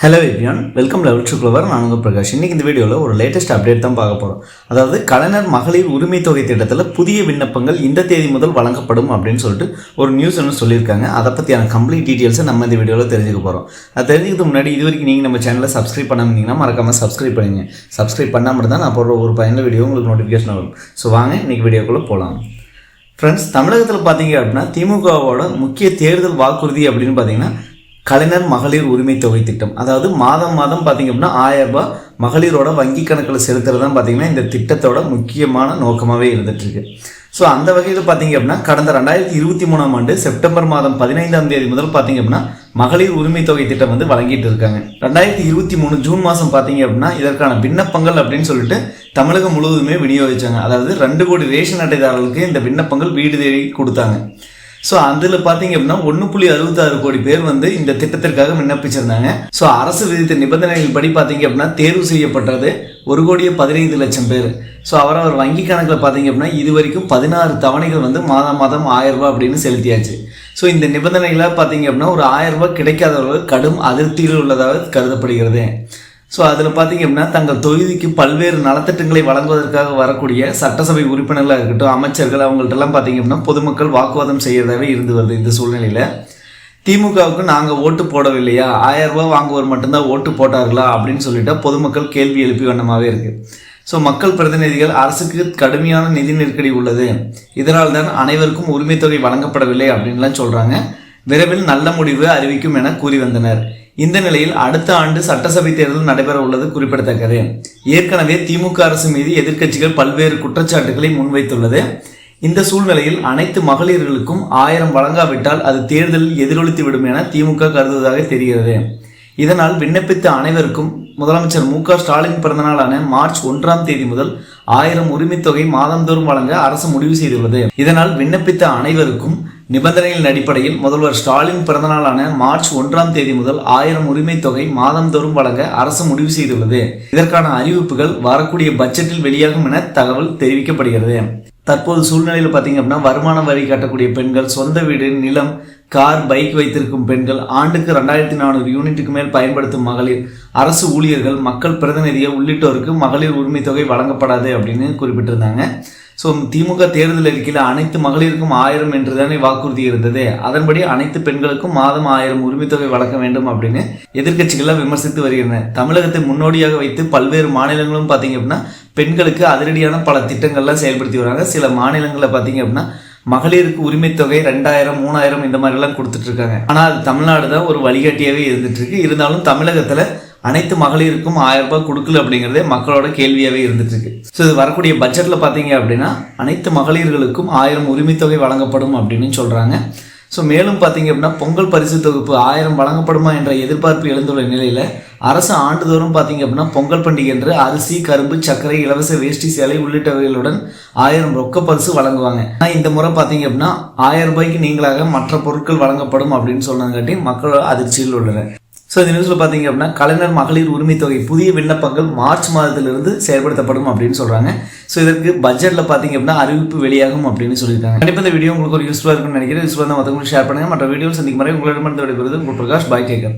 Hello everyone welcome level to clever நான் உங்கள் பிரகாஷ். இன்றைக்கி இந்த வீடியோவில் ஒரு லேட்டஸ்ட் அப்டேட் தான் பார்க்க போகிறோம் அதாவது கலைஞர் மகளிர் உரிமை தொகை திட்டத்தில் புதிய விண்ணப்பங்கள் இந்த தேதி முதல் வழங்கப்படும் அப்படின்னு சொல்லிட்டு ஒரு நியூஸ் ஒன்று சொல்லியிருக்காங்க. அதை பற்றியான கம்ப்ளீட் டீட்டெயில்ஸை நம்ம இந்த வீடியோவில் தெரிஞ்சுக்க போகிறோம் அது தெரிஞ்சுக்கிறது முன்னாடி இது வரைக்கும் நீங்கள் நம்ம சேனலை சப்ஸ்கிரைப் பண்ணாமீங்கன்னா மறக்காமல் சப்ஸ்கிரைப் பண்ணுங்க சப்ஸ்கிரைப் பண்ணாமல் தான் நான் போடுற ஒரு பயனில் வீடியோ உங்களுக்கு நோட்டிஃபிகேஷன் வரும். ஸோ வாங்க இன்றைக்கி வீடியோக்குள்ளே போகலாம் ஃப்ரெண்ட்ஸ் தமிழகத்தில் பார்த்தீங்க அப்படின்னா திமுகவோட முக்கிய தேர்தல் வாக்குறுதி அப்படின்னு பார்த்தீங்கன்னா கலைஞர் மகளிர் உரிமை தொகை திட்டம். அதாவது மாதம் மாதம் பார்த்தீங்க அப்படின்னா ஆயிரம் ரூபாய் மகளிரோட வங்கி கணக்கில் செலுத்துறது தான் பார்த்தீங்கன்னா இந்த திட்டத்தோட முக்கியமான நோக்கமாகவே இருந்துகிட்ருக்கு ஸோ அந்த வகையில் பார்த்தீங்க அப்படின்னா கடந்த ரெண்டாயிரத்தி இருபத்தி மூணாம் ஆண்டு செப்டம்பர் மாதம் பதினைந்தாம் தேதி முதல் பார்த்தீங்க அப்படின்னா மகளிர் உரிமை தொகை திட்டம் வந்து வழங்கிட்டு இருக்காங்க. ரெண்டாயிரத்தி இருபத்தி மூணு ஜூன் மாதம் பார்த்தீங்க அப்படின்னா இதற்கான விண்ணப்பங்கள் அப்படின்னு சொல்லிட்டு தமிழகம் முழுவதுமே விநியோகிச்சாங்க. அதாவது ரெண்டு கோடி ரேஷன் அட்டைதாரர்களுக்கு இந்த விண்ணப்பங்கள் வீடு தேடி கொடுத்தாங்க. ஸோ அதில் பார்த்தீங்க அப்படின்னா ஒன்று புள்ளி அறுபத்தாறு கோடி பேர் வந்து இந்த திட்டத்திற்காக விண்ணப்பிச்சிருந்தாங்க. ஸோ அரசு விதித்த நிபந்தனைகள் படி பார்த்தீங்க அப்படின்னா தேர்வு செய்யப்பட்டது ஒரு கோடியே பதினைந்து லட்சம் பேர். ஸோ அவரவர் வங்கி கணக்கில் பார்த்தீங்க அப்படின்னா இது வரைக்கும் பதினாறு தவணைகள் வந்து மாதம் மாதம் ஆயிரம் ரூபாய் அப்படின்னு செலுத்தியாச்சு. ஸோ இந்த நிபந்தனைகளாக பார்த்தீங்க அப்படின்னா ஒரு ஆயிரம் ரூபாய் கிடைக்காதவர்கள் கடும் அதிருப்தியில் உள்ளதாக கருதப்படுகிறது. ஸோ அதில் பார்த்தீங்க அப்படின்னா தங்கள் தொகுதிக்கு பல்வேறு நலத்திட்டங்களை வழங்குவதற்காக வரக்கூடிய சட்டசபை உறுப்பினர்களாக இருக்கட்டும் அமைச்சர்கள் அவங்கள்ட்டெல்லாம் பார்த்தீங்க அப்படின்னா பொதுமக்கள் வாக்குவாதம் செய்யறதாவே இருந்து வருது இந்த சூழ்நிலையில். திமுகவுக்கு நாங்கள் ஓட்டு போடவில்லையா? ஆயிரம் ரூபா வாங்குவோர் மட்டும்தான் ஓட்டு போட்டார்களா? அப்படின்னு சொல்லிட்டு பொதுமக்கள் கேள்வி எழுப்பி வண்ணமாகவே இருக்குது ஸோ மக்கள் பிரதிநிதிகள் அரசுக்கு கடுமையான நிதி நெருக்கடி உள்ளது. இதனால் தான் அனைவருக்கும் உரிமை தொகை வழங்கப்படவில்லை அப்படின்லாம் சொல்கிறாங்க விரைவில் நல்ல முடிவு அறிவிக்கும் என கூறி வந்தனர். இந்த நிலையில் அடுத்த ஆண்டு சட்டசபை தேர்தல் நடைபெற உள்ளது குறிப்பிடத்தக்கது. ஏற்கனவே திமுக அரசு மீது எதிர்க்கட்சிகள் பல்வேறு குற்றச்சாட்டுகளை முன்வைத்துள்ளது. இந்த சூழ்நிலையில் அனைத்து மகளிர்களுக்கும் ஆயிரம் வழங்காவிட்டால் அது தேர்தலில் எதிரொலித்து விடும் என திமுக கருதுவதாக தெரிகிறது. இதனால் விண்ணப்பித்த அனைவருக்கும் முதலமைச்சர் மு க ஸ்டாலின் பிறந்தநாளான மார்ச் ஒன்றாம் தேதி முதல் ஆயிரம் உரிமைத்தொகை மாதந்தோறும் வழங்க அரசு முடிவு செய்துள்ளது. இதனால் விண்ணப்பித்த அனைவருக்கும் நிபந்தனைகளின் அடிப்படையில் முதல்வர் ஸ்டாலின் பிறந்தநாளான மார்ச் ஒன்றாம் தேதி முதல் ஆயிரம் உரிமை தொகை மாதந்தோறும் வழங்க அரசு முடிவு செய்துள்ளது. இதற்கான அறிவிப்புகள் வரக்கூடிய பட்ஜெட்டில் வெளியாகும் என தகவல் தெரிவிக்கப்படுகிறது. தற்போது சூழ்நிலையில் பார்த்தீங்க அப்படின்னா வருமான வரி கட்டக்கூடிய பெண்கள் சொந்த வீடு நிலம் கார் பைக் வைத்திருக்கும் பெண்கள் ஆண்டுக்கு ரெண்டாயிரத்தி நானூறு யூனிட்டுக்கு மேல் பயன்படுத்தும் மகளிர் அரசு ஊழியர்கள் மக்கள் பிரதிநிதிகள் உள்ளிட்டோருக்கு மகளிர் உரிமை தொகை வழங்கப்படாது அப்படின்னு குறிப்பிட்டிருந்தாங்க. ஸோ திமுக தேர்தல் அறிக்கையில் அனைத்து மகளிருக்கும் ஆயிரம் என்று தானே வாக்குறுதி இருந்தது. அதன்படி அனைத்து பெண்களுக்கும் மாதம் ஆயிரம் உரிமைத்தொகை வழங்க வேண்டும் அப்படின்னு எதிர்க்கட்சிகள்லாம் விமர்சித்து வருகின்றன தமிழகத்தை முன்னோடியாக வைத்து பல்வேறு மாநிலங்களும் பார்த்தீங்க அப்படின்னா பெண்களுக்கு அதிரடியான பல திட்டங்கள்லாம் செயல்படுத்தி வராங்க. சில மாநிலங்களில் பார்த்தீங்க அப்படின்னா மகளிருக்கு உரிமைத்தொகை ரெண்டாயிரம் மூணாயிரம் இந்த மாதிரிலாம் கொடுத்துட்ருக்காங்க. ஆனால் அது தமிழ்நாடு தான் ஒரு வழிகாட்டியாகவே இருந்துகிட்ருக்கு இருந்தாலும் தமிழகத்தில் அனைத்து மகளிருக்கும் ஆயிரம் ரூபாய் கொடுக்கல அப்படிங்கிறதே மக்களோட கேள்வியாகவே இருந்துட்டுருக்கு ஸோ இது வரக்கூடிய பட்ஜெட்டில் பார்த்தீங்க அப்படின்னா அனைத்து மகளிர்களுக்கும் ஆயிரம் உரிமைத்தொகை வழங்கப்படும் அப்படின்னு சொல்கிறாங்க ஸோ மேலும் பார்த்தீங்க அப்படின்னா பொங்கல் பரிசு தொகுப்பு ஆயிரம் வழங்கப்படுமா என்ற எதிர்பார்ப்பு எழுந்துள்ள நிலையில் அரசு ஆண்டுதோறும் பார்த்தீங்க அப்படின்னா பொங்கல் பண்டிகை என்று அரிசி கரும்பு சர்க்கரை இலவச வேஷ்டி சேலை உள்ளிட்டவைகளுடன் ஆயிரம் ரொக்க பரிசு வழங்குவாங்க. ஆனால் இந்த முறை பார்த்தீங்க அப்படின்னா ஆயிரம் ரூபாய்க்கு நீங்களாக மற்ற பொருட்கள் வழங்கப்படும் அப்படின்னு சொன்னங்காட்டி மக்கள் அதிர்ச்சியில் உள்ளனர். ஸோ இந்த நியூஸில் பார்த்தீங்க அப்படின்னா கலைஞர் மகளிர் உரிமை தொகை புதிய விண்ணப்பங்கள் மார்ச் மாதத்திலிருந்து செயல்படுத்தப்படும் அப்படின்னு சொல்கிறாங்க ஸோ இதற்கு பட்ஜெட்டில் பார்த்தீங்க அப்படின்னா அறிவிப்பு வெளியாகும் அப்படின்னு சொல்லியிருக்காங்க. கண்டிப்பாக இந்த வீடியோ உங்களுக்கு ஒரு யூஸ்ஃபுல்லாக இருக்கும்னு நினைக்கிறேன். யூஸ்ஃபுல்லாக மற்றவங்களுக்கு ஷேர் பண்ணுங்கள் மற்ற வீடியோ சந்திக்கும் முறை உங்களிடமிருந்து விடைபெறுவது உங்கள் பிரகாஷ் பாய் கேக்கர்